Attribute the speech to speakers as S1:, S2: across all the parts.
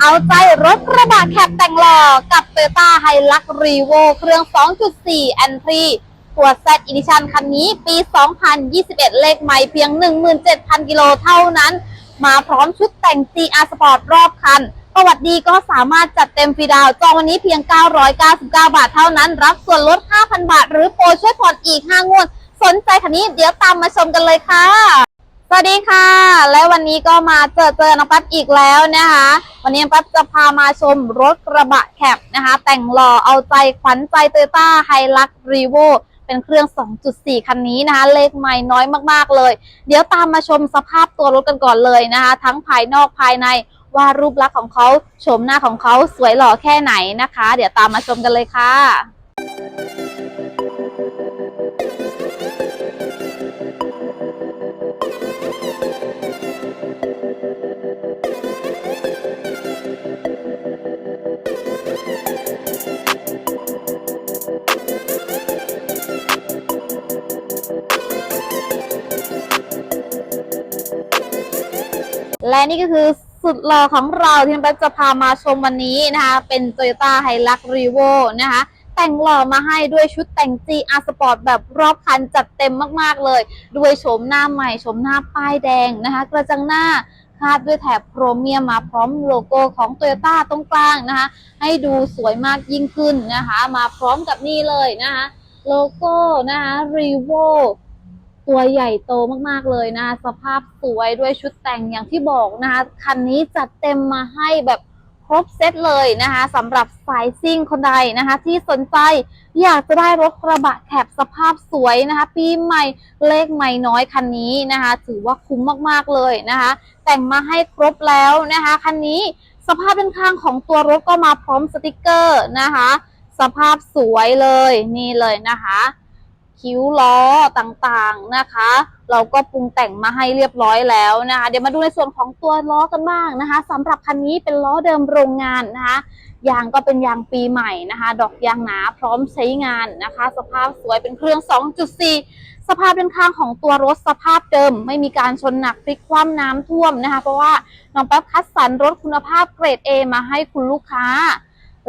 S1: เอาใจรถกระบะแคปแต่งหล่อกับ Toyota Hilux Revo เครื่อง 2.4 a n t r y ตัว Z Edition คันนี้ปี 2021 เลขใหม่เพียง 17,000 กิโลเท่านั้น มาพร้อมชุดแต่ง GR Sport รอบคัน ประวัติดีก็สามารถจัดเต็มฟรีดาว จองวันนี้เพียง 999 บาทเท่านั้น รับส่วนลด 5,000 บาท หรือโปรช่วยผ่อนอีก 5 งวด สนใจคันนี้เดี๋ยวตามมาชมกันเลยค่ะ สวัสดีค่ะ และวันนี้ก็มาเจอเจอน้องแป๊บอีกแล้วนะคะ วันนี้น้องแป๊บจะพามาชมรถกระบะแคปนะคะ แต่งหล่อเอาใจขวัญใจโตโยต้าไฮลักรีโวเป็นเครื่อง 2.4 คันนี้นะคะ เลขไม่น้อยมากๆเลย เดี๋ยวตามมาชมสภาพตัวรถกันก่อนเลยนะคะ ทั้งภายนอกภายในว่ารูปลักษณ์ของเขาโฉมหน้าของเขาสวยหล่อแค่ไหนนะคะ เดี๋ยวตามมาชมกันเลยค่ะ และนี่ก็คือสุดหล่อของเราที่น้องแป๊บจะพามาชมวันนี้นะคะ เป็น Toyota Hilux Revo นะคะ แต่งหล่อมาให้ด้วยชุดแต่ง GR Sport แบบรอบคันจัดเต็มมากๆเลย ด้วยโฉมหน้าใหม่โฉมหน้าป้ายแดงนะคะ กระจังหน้าคาดด้วยแถบโครเมียมมาพร้อมโลโก้ของ Toyota ตรงกลางนะคะ ให้ดูสวยมากยิ่งขึ้นนะคะ มาพร้อมกับนี่เลยนะคะ โลโก้นะคะ Revo ตัวใหญ่โตมากๆเลยนะ สภาพสวยด้วยชุดแต่งอย่างที่บอกนะคะ คันนี้จัดเต็มมาให้แบบครบเซตเลยนะคะสำหรับสายซิ่งคนใดนะคะ ที่สนใจอยากจะได้รถกระบะแคบสภาพสวยนะคะ ปีใหม่เลขใหม่น้อยคันนี้นะคะ ถือว่าคุ้มมากๆเลยนะคะ แต่งมาให้ครบแล้วนะคะคันนี้สภาพด้านข้างของตัวรถก็มาพร้อมสติกเกอร์นะคะ สภาพสวยเลยนี่เลยนะคะ คิ้วล้อต่างๆนะคะ เราก็ปรุงแต่งมาให้เรียบร้อยแล้วนะคะ เดี๋ยวมาดูในส่วนของตัวล้อกันบ้างนะคะสำหรับคันนี้เป็นล้อเดิมโรงงานนะคะยางก็เป็นยางปีใหม่นะคะ ดอกยางหนาพร้อมใช้งานนะคะ สภาพสวยเป็นเครื่อง 2.4 สภาพด้านข้างของตัวรถสภาพเดิม ไม่มีการชนหนักพลิกคว่ำน้ำท่วมนะคะ เพราะว่าน้องแป๊บคัดสรรรถคุณภาพเกรด A มาให้คุณลูกค้า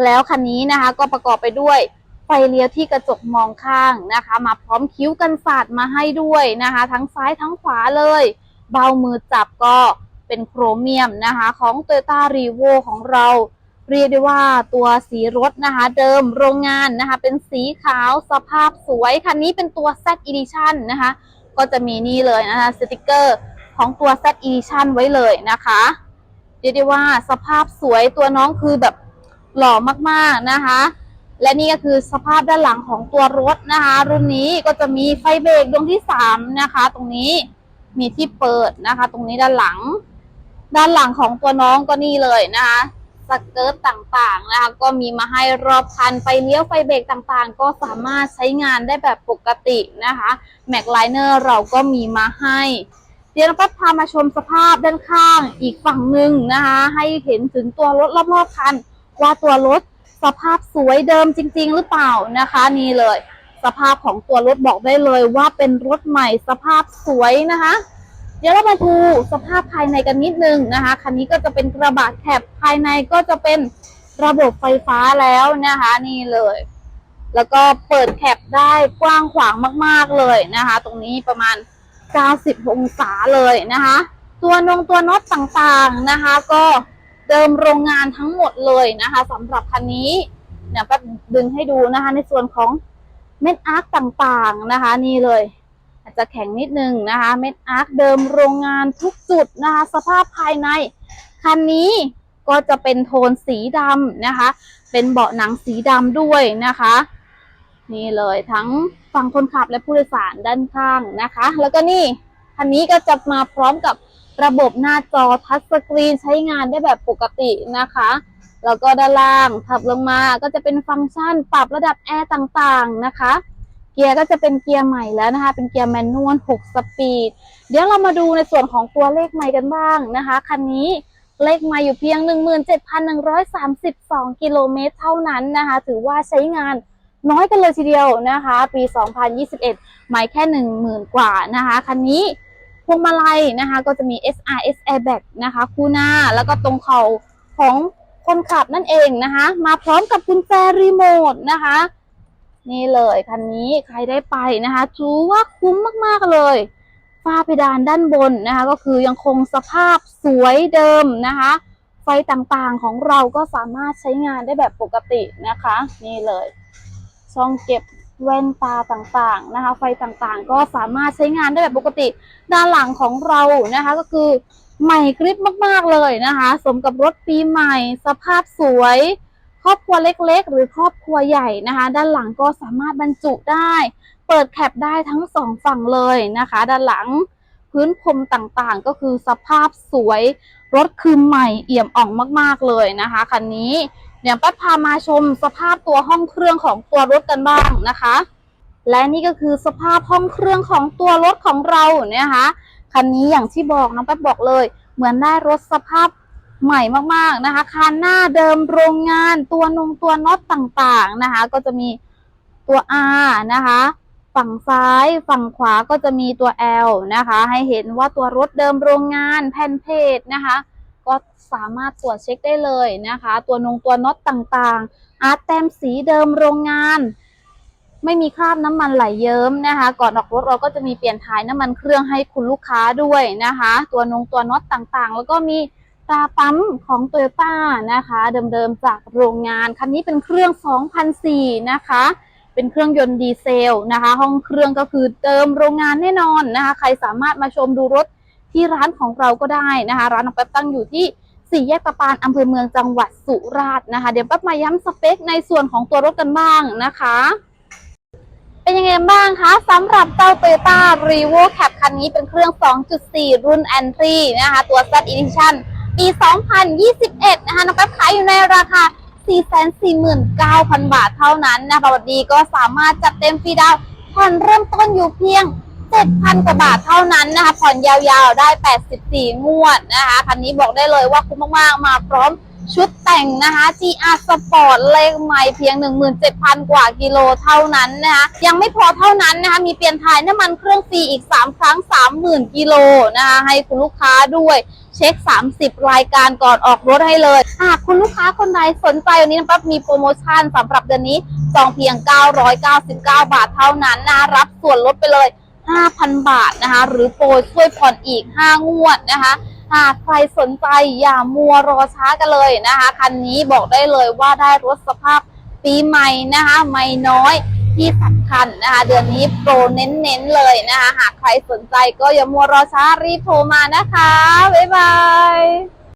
S1: แล้วคันนี้นะคะก็ประกอบไปด้วย ไฟเลี้ยวที่กระจกมองข้างนะคะ มาพร้อมคิ้วกันสาดมาให้ด้วยนะคะ ทั้งซ้ายทั้งขวาเลย เบามือจับก็เป็นโครเมียมนะคะ ของ Toyota r e v o ของเรา เรียกได้ว่าตัวสีรถนะคะ เดิมโรงงานนะคะ เป็นสีขาวสภาพสวย คันนี้เป็นตัว Z Edition นะคะ ก็จะมีนี่เลยนะคะสติกเกอร์ของตัว Z Edition ไว้เลยนะคะเรียกได้ว่าสภาพสวยตัวน้องคือแบบหล่อมากๆนะคะ และนี่ก็คือสภาพด้านหลังของตัวรถนะคะ รุ่นนี้ก็จะมีไฟเบรกดวงที่สามนะคะ ตรงนี้มีที่เปิดนะคะ ตรงนี้ด้านหลัง ด้านหลังของตัวน้องก็นี่เลยนะคะสเกิร์ตต่างๆนะคะ ก็มีมาให้รอบคันไฟเลี้ยวไฟเบรกต่างๆ ก็สามารถใช้งานได้แบบปกตินะคะแม็กไลเนอร์เราก็มีมาให้ เดี๋ยวเราก็พามาชมสภาพด้านข้างอีกฝั่งหนึ่งนะคะ ให้เห็นถึงตัวรถรอบๆคันว่าตัวรถ สภาพสวยเดิมจริง ๆ หรือเปล่านะคะ นี่เลย สภาพของตัวรถบอกได้เลยว่าเป็นรถใหม่สภาพสวยนะคะ เดี๋ยวเรามาดูสภาพภายในกันนิดนึงนะคะคันนี้ก็จะเป็นกระบะแคบภายในก็จะเป็นระบบไฟฟ้าแล้วนะคะ นี่เลย แล้วก็เปิดแคปได้กว้างขวางมาก ๆเลยนะคะ ตรงนี้ประมาณ 90 องศาเลยนะคะ ตัวนงตัวน็อตต่างๆนะคะ ก็ เดิมโรงงานทั้งหมดเลยนะคะสำหรับคันนี้เนี่ยก็ดึงให้ดูนะคะ ในส่วนของเม็ดอาร์คต่างๆนะคะ นี่เลย อาจจะแข็งนิดนึงนะคะ เม็ดอาร์คเดิมโรงงานทุกจุดนะคะ สภาพภายใน คันนี้ก็จะเป็นโทนสีดำนะคะ เป็นเบาะหนังสีดำด้วยนะคะ นี่เลยทั้งฝั่งคนขับและผู้โดยสารด้านข้างนะคะ แล้วก็นี่คันนี้ก็จะมาพร้อมกับ ระบบหน้าจอทัชสกรีนใช้งานได้แบบปกตินะคะ แล้วก็ด้านล่างถับลงมาก็จะเป็นฟังก์ชันปรับระดับแอร์ต่างๆนะคะ เกียร์ก็จะเป็นเกียร์ใหม่แล้วนะคะ เป็นเกียร์แมนนวล 6 สปีด เดี๋ยวเรามาดูในส่วนของตัวเลขใหม่กันบ้างนะคะ คันนี้เลขใหม่อยู่เพียง 17,132 กิโลเมตรเท่านั้นนะคะ ถือว่าใช้งานน้อยกันเลยทีเดียวนะคะ ปี 2021ไม่แค่ 10,000 กว่านะคะ คันนี้ พวงมาลัยนะคะ ก็จะมี SRS Airbag นะคะ คู่หน้าแล้วก็ตรงเข่าของคนขับนั่นเองนะคะ มาพร้อมกับกุญแจรีโมทนะคะ นี่เลยคันนี้ใครได้ไปนะคะถือว่าคุ้มมาก ๆ เลยฝ้าเพดานด้านบนนะคะ ก็คือยังคงสภาพสวยเดิมนะคะ ไฟต่างๆของเราก็สามารถใช้งานได้แบบปกตินะคะ นี่เลย ช่องเก็บ แว่นตาต่างๆนะคะ ไฟต่างๆ ก็สามารถใช้งานได้แบบปกติด้านหลังของเรานะคะ ก็คือใหม่กริบมากๆเลยนะคะ สมกับรถปีใหม่ สภาพสวย ครอบครัวเล็กๆ หรือครอบครัวใหญ่นะคะ ด้านหลังก็สามารถบรรจุได้ เปิดแคปได้ทั้งสองฝั่งเลยนะคะ ด้านหลังพื้นพรมต่างๆ ก็คือสภาพสวย รถคือใหม่เอี่ยมอ่องมากๆเลยนะคะคันนี้ เดี๋ยวป้าพามาชมสภาพตัวห้องเครื่องของตัวรถกันบ้างนะคะ และนี่ก็คือสภาพห้องเครื่องของตัวรถของเราเนี่ยนะคะคันนี้อย่างที่บอกน้องแป๊บบอกเลย เหมือนได้รถสภาพใหม่มากๆนะคะคันหน้าเดิมโรงงานตัวนงตัวน็อตต่างๆนะคะ ก็จะมีตัว R นะคะ ฝั่งซ้ายฝั่งขวาก็จะมีตัว L นะคะ ให้เห็นว่าตัวรถเดิมโรงงานแผ่นเพจนะคะ ก็สามารถตรวจเช็คได้เลยนะคะ ตัวนงตัวน็อตต่างๆ อาร์ตแต้มสีเดิมโรงงาน ไม่มีคราบน้ำมันไหลเยิ้มนะคะ ก่อนออกรถเราก็จะมีเปลี่ยนถ่ายน้ำมันเครื่องให้คุณลูกค้าด้วยนะคะ ตัวนงตัวน็อตต่างๆ แล้วก็มีตาปั๊มของโตโยต้านะคะ เดิมๆจากโรงงาน คันนี้เป็นเครื่อง 2004 นะคะ เป็นเครื่องยนต์ดีเซลนะคะ ห้องเครื่องก็คือเดิมโรงงานแน่นอนนะคะ ใครสามารถมาชมดูรถ ที่ร้านของเราก็ได้นะคะ ร้านของแป๊บตั้งอยู่ที่สี่แยกประปานอำเภอเมืองจังหวัดสุราษฎร์นะคะ เดี๋ยวแป๊บมาย้ำสเปคในส่วนของตัวรถกันบ้างนะคะ เป็นยังไงบ้างคะสำหรับเจ้า Toyota r e v o Cap คันนี้เป็นเครื่อง 2.4 รุ่น Entry นะคะ ตัว Z Edition ปี 2021 นะคะ น้องแป๊บขายอยู่ในราคา 449,000 บาทเท่านั้นนะคะวันดีก็สามารถจัดเต็มฟรีดาวผ่อนเริ่มต้นอยู่เพียง 7,000 กว่าบาทเท่านั้นนะคะผ่อนยาวๆได้ 84 งวดนะคะคันนี้บอกได้เลยว่าคุ้มมากๆ มาพร้อมชุดแต่งนะคะ GR Sport เลขใหม่เพียง 17,000 กว่ากิโลเท่านั้นนะคะยังไม่พอเท่านั้นนะคะ มีเปลี่ยนถ่ายน้ำมันเครื่องฟรีอีก 3 ครั้ง 30,000 กิโลนะคะให้คุณลูกค้าด้วยเช็ค 30 รายการก่อนออกรถให้เลยหากคุณลูกค้าคนใดสนใจวันนี้นะปั๊บมีโปรโมชั่นสำหรับเดือนนี้จองเพียง 999 บาทเท่านั้นนะรับส่วนลดไปเลย 5,000 บาทนะคะ หรือโปรช่วยผ่อนอีก 5 งวดนะคะหากใครสนใจอย่ามัวรอช้ากันเลยนะคะ คันนี้บอกได้เลยว่าได้รถสภาพปีใหม่นะคะ ไม่น้อยที่สำคัญนะคะ เดือนนี้โปรเน้นๆเลยนะคะ หากใครสนใจก็อย่ามัวรอช้ารีบโทรมานะคะ บ๊ายบาย